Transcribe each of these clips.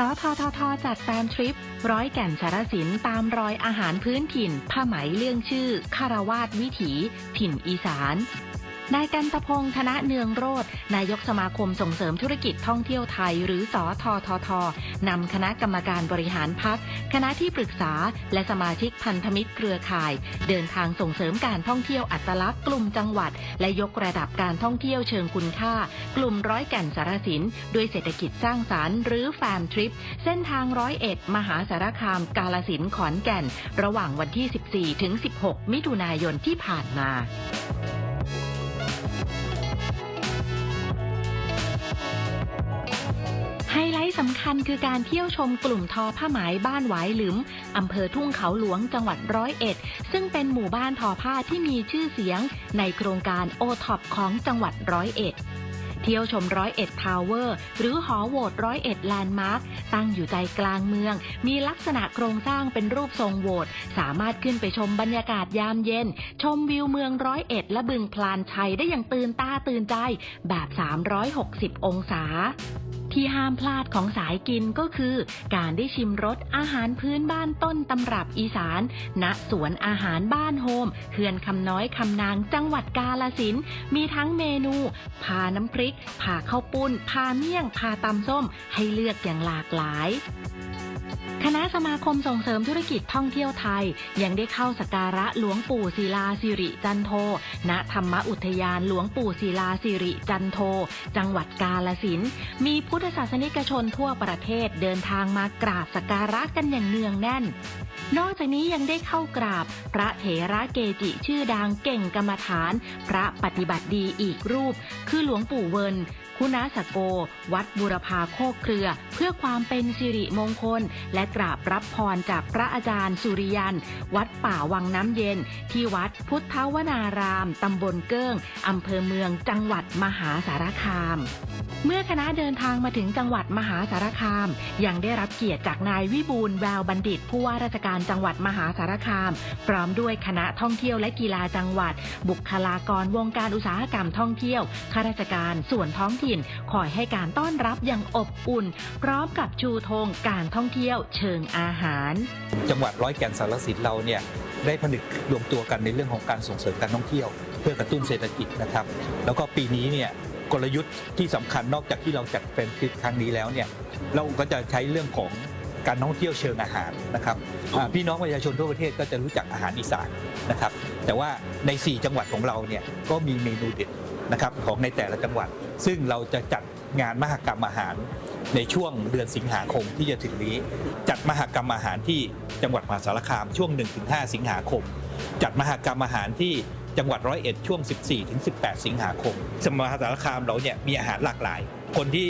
สทททจัดแฟนทริป ร้อยแก่นสารสินตามรอยอาหารพื้นถิ่น ผ้าไหมเรื่องชื่อคารวาสวิถี ถิ่นอีสาน นายกันตพงษ์ธนะเนืองโรธนายกสมาคมส่งเสริมธุรกิจท่องเที่ยวไทย หรือสอทอททนำคณะกรรมการบริหารพักคณะที่ปรึกษา และสมาชิกพันธมิตรเครือข่าย เดินทางส่งเสริมการท่องเที่ยวอัตลักษณ์กลุ่มจังหวัด และยกระดับการท่องเที่ยวเชิงคุณค่า กลุ่มร้อยแก่นสารสินด้วยเศรษฐกิจสร้างสารรค์หรือแฟมทริป เส้นทางร้อยเอ็ดมหาสารคาม กาลสินขอนแก่น ระหว่างวันที่ 14 ถึง 16 มิถุนายนที่ผ่านมา ไฮไลท์สำคัญคือการเที่ยวชมกลุ่มทอผ้าไหมบ้านหวายหลุมอำเภอทุ่งเขาหลวงจังหวัดร้อยเอ็ด ซึ่งเป็นหมู่บ้านทอผ้าที่มีชื่อเสียงในโครงการโอท็อปของจังหวัดร้อยเอ็ด ที่ยวชมร้อยเอ็ดทาวเวอร์หรือหอโหวตร้อยเอ็ดแลนด์มาร์คตั้งอยู่ใจกลางเมือง มีลักษณะโครงสร้างเป็นรูปทรงโหวตสามารถขึ้นไปชมบรรยากาศยามเย็น ชมวิวเมืองร้อยเอ็ดและบึงพลานชัยได้อย่างตื่นตาตื่นใจแบบ 360 องศาที่ห้ามพลาดของสายกินก็คือ การได้ชิมรสอาหารพื้นบ้านต้นตำรับอีสาน ณสวนอาหารบ้านโฮมเขื่อนคำน้อยคำนางจังหวัดกาลสินมีทั้งเมนูพาน้ำพริกพาข้าวปุ้นพาเมี่ยงพาตำส้ม ให้เลือกอย่างหลากหลาย คณะสมาคมส่งเสริมธุรกิจท่องเที่ยวไทย ยังได้เข้าสักการะหลวงปู่ศิลาสิริจันโท ณ ธรรมอุทยานหลวงปู่ศิลาสิริจันโท จังหวัดกาลสิน มีพุทธศาสนิกชนทั่วประเทศเดินทางมากราบสักการะกันอย่างเนืองแน่น นอกจากนี้ยังได้เข้ากราบ พระเถระเกจิชื่อดังเก่งกรรมฐาน พระปฏิบัติดีอีกรูป คือหลวงปู่เวินคุณาสโก วัดบุรพาโคกเครือ พื่อความเป็นสิริมงคล และกราบรับพรจากพระอาจารย์สุริยัน วัดป่าวังน้ำเย็น ที่วัดพุทธวนาราม ตำบลเกิ้งอำเภอเมืองจังหวัดมหาสารคาม เมื่อคณะเดินทางมาถึงจังหวัดมหาสารคาม ยังได้รับเกียรติจากนายวิบูลแววบัณฑิต ผู้ว่าราชการจังหวัดมหาสารคาม พร้อมด้วยคณะท่องเที่ยวและกีฬาจังหวัด บุคลากรวงการอุตสาหกรรมท่องเที่ยวข้าราชการส่วนท้องถิ่นคอยให้การต้อนรับอย่างอบอุ่นพร้อมกับชูธงการท่องเที่ยวเชิงอาหาร จังหวัดร้อยแก่นสารสินเราเนี่ยได้ผนึกรวมตัวกันในเรื่องของการส่งเสริมการท่องเที่ยว เพื่อกระตุ้นเศรษฐกิจนะครับ แล้วก็ปีนี้เนี่ยกลยุทธ์ที่สำคัญนอกจากที่เราจัดเป็นทริปครั้งนี้แล้วเนี่ยเราก็จะใช้เรื่องของการท่องเที่ยวเชิงอาหารนะครับพี่น้องประชาชนทั่วประเทศก็จะรู้จักอาหารอีสานนะครับ แต่ว่าใน 4 จังหวัดของเราเนี่ยก็มีเมนูเด็ดนะครับของในแต่ละจังหวัด ซึ่งเราจะจัดงานมหกรรมอาหาร ในช่วงเดือนสิงหาคมที่จะถึงนี้ จัดมหกรรมอาหารที่จังหวัดมหาสารคามช่วง 1-5 สิงหาคม จัดมหกรรมอาหารที่จังหวัดร้อยเอ็ดช่วง 14-18 สิงหาคม สมหาสารคามเราเนี่ยมีอาหารหลากหลาย คนที่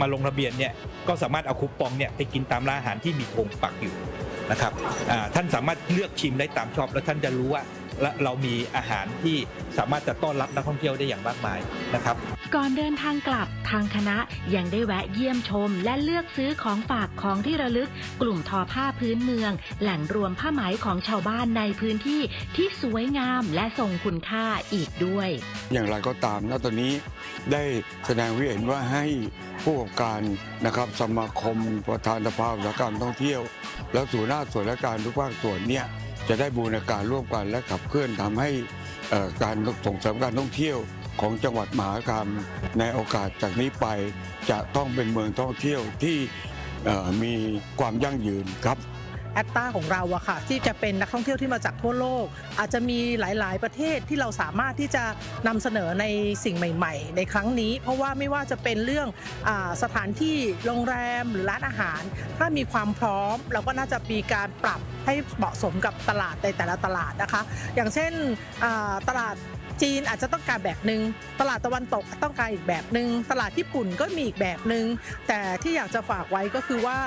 มาลงทะเบียนเนี่ยก็สามารถเอาคูปองเนี่ยไปกินตามร้านอาหารที่มีธงปักอยู่นะครับท่านสามารถเลือกชิมได้ตามชอบ แล้วท่านจะรู้ว่า และเรามีอาหารที่สามารถจะต้อนรับนักท่องเที่ยวได้อย่างมากมายนะครับ ก่อนเดินทางกลับทางคณะยังได้แวะเยี่ยมชม และเลือกซื้อของฝากของที่ระลึก กลุ่มทอผ้าพื้นเมือง แหล่งรวมผ้าไหมของชาวบ้านในพื้นที่ที่สวยงามและทรงคุณค่าอีกด้วย อย่างไรก็ตามณตอนนี้ได้แสดงวิเห็นว่าให้ผู้ประกอบการนะครับสมาคมประธานสภาอุตสาหกรรมท่องเที่ยว และส่วนหน้าส่วนราชการทุกภาคส่วนเนี่ย จะได้บูรณาการร่วมกันและขับเคลื่อนทำให้การส่งเสริมการท่องเที่ยวของจังหวัดมหาการคามในโอกาสจากนี้ไปจะต้องเป็นเมืองท่องเที่ยวที่มีความยั่งยืนครับ แอตตาของเราอะค่ะ ที่จะเป็นนักท่องเที่ยวที่มาจากทั่วโลก อาจจะมีหลาย ๆ ประเทศที่เราสามารถที่จะนำเสนอในสิ่งใหม่ ๆ ในครั้งนี้ เพราะว่าไม่ว่าจะเป็นเรื่องอสถานที่โรงแรมหรือร้านอาหาร ถ้ามีความพร้อม เราก็น่าจะมีการปรับให้เหมาะสมกับตลาดในแต่ละตลาดนะคะ อย่างเช่นตลาด จีนอาจจะต้องการแบบหนึ่งตลาดตะวันตกต้องการอีกแบบหนึ่งตลาดญี่ปุ่นก็มีอีกแบบหนึ่งแต่ที่อยากจะฝากไว้ก็คือว่า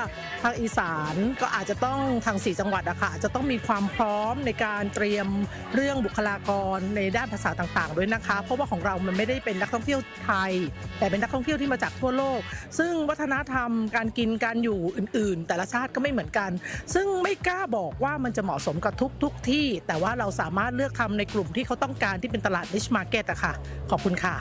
ทางอีสานก็อาจจะต้องทางสี่จังหวัดอะค่ะจะต้องมีความพร้อมในการเตรียมเรื่องบุคลากรในด้านภาษาต่างๆ ด้วยนะคะ เพราะว่าของเรามันไม่ได้เป็นนักท่องเที่ยวไทย แต่เป็นนักท่องเที่ยวที่มาจากทั่วโลก ซึ่งวัฒนธรรมการกินการอยู่อื่น ๆ แต่ละชาติก็ไม่เหมือนกัน ซึ่งไม่กล้าบอกว่ามันจะเหมาะสมกับทุกทุกๆที่ แต่ว่าเราสามารถเลือกทำในกลุ่มที่เขาต้องการที่เป็นตลาดดิชมาร์เก็ตอะค่ะ ขอบคุณค่ะ